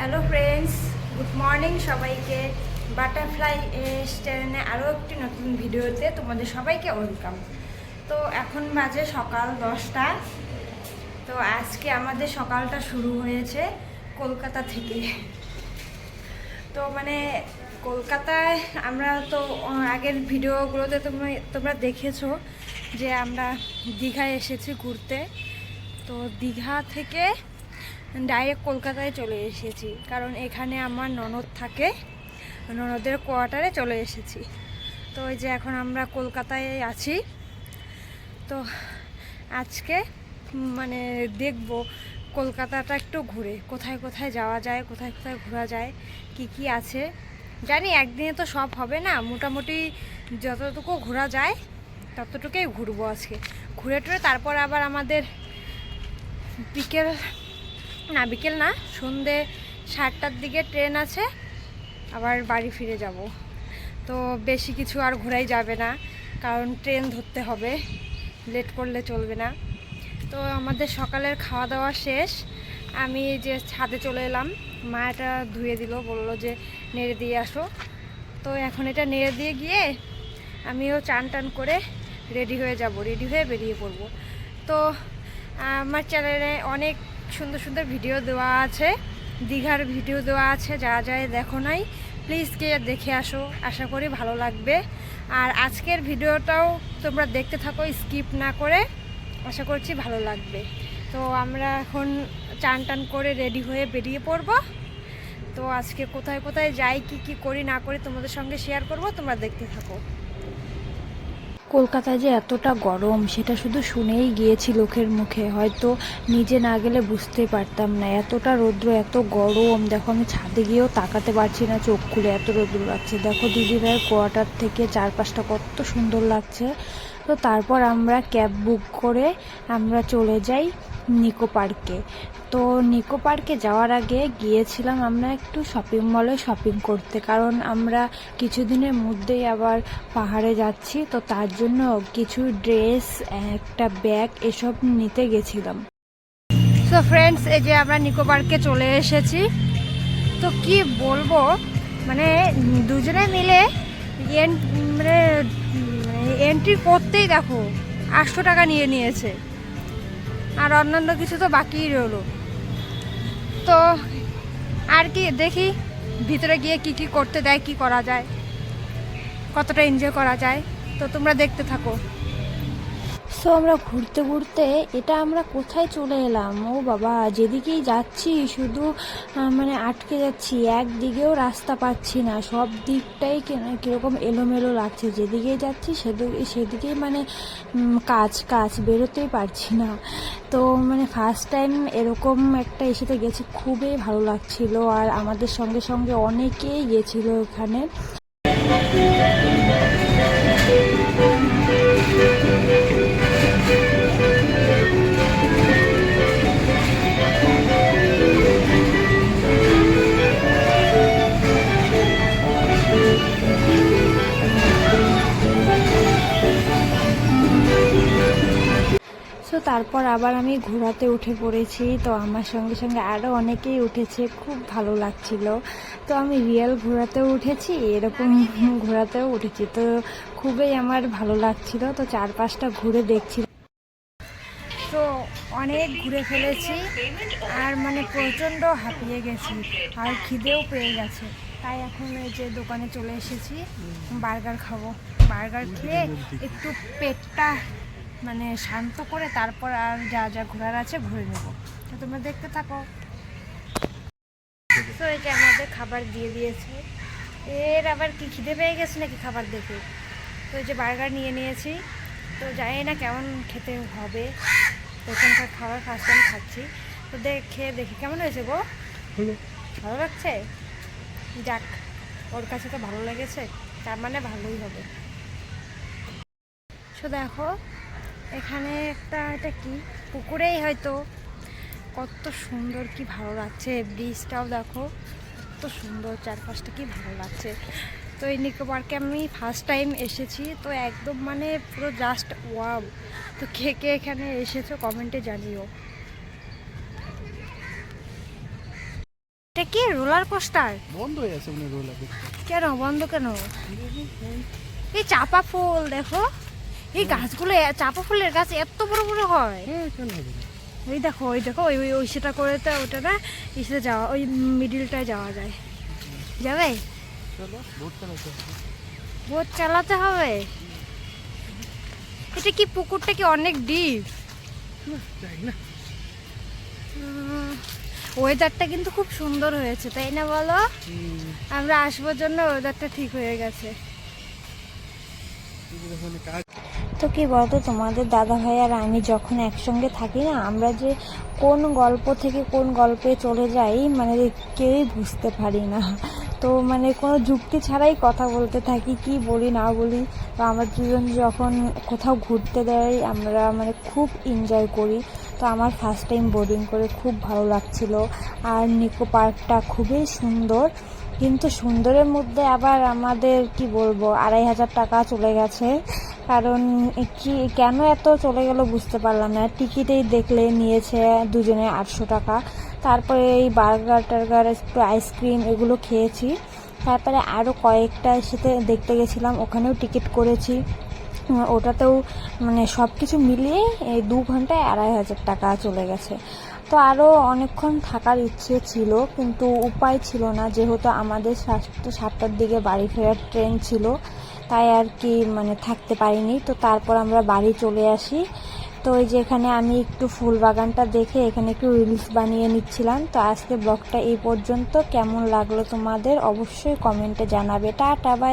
Hello friends good morning সবাইকে। Butterfly চ্যানেলে আরও একটি নতুন ভিডিওতে তোমাদের সবাইকে ওয়েলকাম। তো এখন বাজে সকাল দশটা। তো আজকে আমাদের সকালটা শুরু হয়েছে কলকাতা থেকে। তো মানে কলকাতায় আমরা তো আগের ভিডিওগুলোতে তোমরা তোমরা দেখেছ যে আমরা দীঘায় এসেছি ঘুরতে। তো দীঘা থেকে ডাইরেক্ট কলকাতায় চলে এসেছি। কারণ এখানে আমার ননদ থাকে, ননদের কোয়ার্টারে চলে এসেছি। তো ওই যে এখন আমরা কলকাতায় আছি। তো আজকে মানে দেখব কলকাতাটা একটু ঘুরে, কোথায় কোথায় যাওয়া যায়, কোথায় কোথায় ঘোরা যায়, কি কি আছে। জানি একদিনে তো সব হবে না, মোটামুটি যতটুকু ঘোরা যায়, ততটুকুই ঘুরবো আজকে। ঘুরে টুরে তারপর আবার আমাদের বিকেল না, বিকেল না, সন্ধে সাতটার দিকে ট্রেন আছে, আবার বাড়ি ফিরে যাব। তো বেশি কিছু আর ঘোরাই যাবে না, কারণ ট্রেন ধরতে হবে, লেট করলে চলবে না। তো আমাদের সকালের খাওয়া দাওয়া শেষ, আমি যে ছাদে চলে এলাম, মা এটা ধুয়ে দিল, বলল যে নেড়ে দিয়ে আসো। তো এখন এটা নেড়ে দিয়ে গিয়ে আমিও চান টান করে রেডি হয়ে যাব, রেডি হয়ে বেরিয়ে পড়ব। তো আমার চ্যানেলে অনেক সুন্দর সুন্দর ভিডিও দেওয়া আছে, দীঘার ভিডিও দেওয়া আছে, যা যায় দেখো নাই প্লিজ গিয়ে দেখে আসো, আশা করি ভালো লাগবে। আর আজকের ভিডিওটাও তোমরা দেখতে থাকো স্কিপ না করে, আশা করছি ভালো লাগবে। তো আমরা এখন চান টান করে রেডি হয়ে বেরিয়ে পড়ব। তো আজকে কোথায় কোথায় যাই, কি কি করি না করি তোমাদের সঙ্গে শেয়ার করব, তোমরা দেখতে থাকো। কলকাতায় যে এতটা গরম, সেটা শুধু শুনেই গিয়েছি লোকের মুখে। হয়তো নিজে না গেলে বুঝতে পারতাম না। এতটা রৌদ্র, এত গরম। দেখো, আমি ছাদে গিয়েও তাকাতে পারছি না চোখ খুলে, এত রৌদ্র লাগছে। দেখো, দিদিভাইয়ের কোয়ার্টার থেকে চারপাশটা কত সুন্দর লাগছে। তো তারপর আমরা ক্যাব বুক করে আমরা চলে যাই নিকো পার্কে। তো নিকো পার্কে যাওয়ার আগে গিয়েছিলাম আমরা একটু শপিং মলে শপিং করতে। কারণ আমরা কিছুদিনের মধ্যেই আবার পাহাড়ে যাচ্ছি, তো তার জন্য কিছু ড্রেস, একটা ব্যাগ এসব নিতে গেছিলাম। সো ফ্রেন্ডস এই যে আমরা নিকো পার্কে চলে এসেছি। তো কি বলব মানে দুজনে মিলে এন- মানে এন্ট্রি করতেই দেখো, আটশো টাকা নিয়ে নিয়েছে। আর অন্যান্য কিছু তো বাকিই রইল। তো আর কি, দেখি ভিতরে গিয়ে কি কি করতে দেয়, কি করা যায়, কতটা এনজয় করা যায়। তো তোমরা দেখতে থাকো। সো আমরা ঘুরতে ঘুরতে এটা আমরা কোথায় চলে এলাম? ও বাবা, যেদিকেই যাচ্ছি, শুধু মানে আটকে যাচ্ছি, একদিকেও রাস্তা পাচ্ছি না। সব দিকটাই কীরকম এলোমেলো লাগছে। যেদিকেই যাচ্ছি, সেদিকে, সেদিকেই মানে কাজ কাজ বেরোতেই পারছি না। তো মানে ফার্স্ট টাইম এরকম একটা এসেতে গেছি, খুবই ভালো লাগছিল। আর আমাদের সঙ্গে সঙ্গে অনেকেই গেছিল ওখানে সো তারপর আবার আমি ঘোরাতে উঠে পড়েছি। তো আমার সঙ্গে সঙ্গে আরও অনেকেই উঠেছে, খুব ভালো লাগছিল। তো আমি রিয়েল ঘোরাতেও উঠেছি, এরকম ঘোরাতেও উঠেছি। তো খুবই আমার ভালো লাগছিল, তো চারপাশটা ঘুরে দেখছি। তো অনেক ঘুরে ফেলেছি, আর মানে প্রচণ্ড হাঁপিয়ে গেছি, আর খিদেও পেয়ে গেছে। তাই এখন এই যে দোকানে চলে এসেছি, বার্গার খাব। বার্গার খেয়ে একটু পেটটা মানে শান্ত করে তারপর আর যা যা ঘোরার আছে ঘুরে নেব। তো তোমরা দেখতে থাকো। তো যে আমাদের খাবার দিয়ে দিয়েছে। এর আবার কি খিদে পেয়ে গেছে নাকি খাবার দেখে? তো এই যে বার্গার নিয়ে নিয়েছি। তো জানি না কেমন খেতে হবে। তো এখানকার খাবার ফার্স্ট টাইম খাচ্ছি। তো দেখে দেখি কেমন হয়েছে গো? ভালো লাগছে? যাক ওর কাছে তো ভালো লেগেছে। তার মানে ভালোই হবে। সো দেখো এখানে একটা এটা কি? পুকুরেই হয়তো। কত সুন্দর কি ভালো লাগছে। ব্রিজটাও দেখো কত সুন্দর চারপাশটা কি ভালো লাগছে। তো এই নিকো পার্কে আমি ফার্স্ট টাইম এসেছি তো একদম মানে পুরো জাস্ট ওয়াও তো কে কে এখানে এসেছ কমেন্টে জানিও। এটা কি রোলার কোস্টার বন্ধ হয়ে আছে কেন? বন্ধ কেন? এই চাপা ফুল দেখো। এই গাছগুলো চাপা ফুলের গাছ এত বড় বড় হয়। হ্যাঁ ওই দেখো ওই দেখো ওই ওই সেটা করে তো ওটা না ইসে যাওয়া ওই মিডিলটায় যাওয়া যায়। যাবে? চলো চালাতে হবে। বোট চালাতে হবে? এটা কি পুকুরটা কি অনেক ডিপ না, ওয়েদারটা কিন্তু খুব সুন্দর হয়েছে তাই না বলো? আমরা আসবার জন্য ওয়েদারটা ঠিক হয়ে গেছে। তো কি বলতো, তোমাদের দাদা ভাই আর আমি যখন একসঙ্গে থাকি না, আমরা যে কোন গল্প থেকে কোন গল্পে চলে যাই মানে কেউই বুঝতে পারি না। তো মানে কোনো যুক্তি ছাড়াই কথা বলতে থাকি, কি বলি না বলি। তো আমার দুজন যখন কোথাও ঘুরতে দেয় আমরা মানে খুব এনজয় করি। তো আমার ফার্স্ট টাইম বোর্ডিং করে খুব ভালো লাগছিল। আর নিকো পার্কটা খুবই সুন্দর। কিন্তু সুন্দরের মধ্যে আবার আমাদের, কি বলব, আড়াই হাজার টাকা চলে গেছে। কারণ কি, কেন এত চলে গেল বুঝতে পারলাম না। টিকিটেই দেখলে নিয়েছে দুজনে আটশো টাকা। তারপরে এই বার্গার টার্গার, একটু আইসক্রিম এগুলো খেয়েছি। তারপরে আরও কয়েকটা সাথে দেখতে গেছিলাম, ওখানেও টিকিট করেছি। ওটাতেও মানে সব কিছু মিলিয়ে এই দু ঘন্টায় আড়াই হাজার টাকা চলে গেছে। তো আরও অনেকক্ষণ থাকার ইচ্ছে ছিল, কিন্তু উপায় ছিল না। যেহেতু আমাদের সাতটা সাতটার দিকে বাড়ি ফেরার ট্রেন ছিল তাই আর কি মানে থাকতে পারিনি। তো তারপর আমরা বাড়ি চলে আসি। তো ওই যে এখানে আমি একটু ফুল বাগানটা দেখে এখানে একটু রিলস বানিয়ে নিচ্ছিলাম। তো আজকে ব্লগটা এই পর্যন্ত। কেমন লাগল তোমাদের অবশ্যই কমেন্টে জানাবে। Tata bye